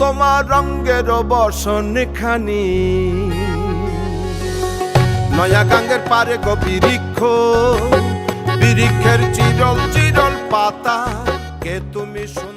তোমার রঙ্গের বসন খানি। নয়া গাঙ্গের পারে গো বিরিক্ষ বিরিক্ষের চিরল চিরল পাতা। কে তুমি শুন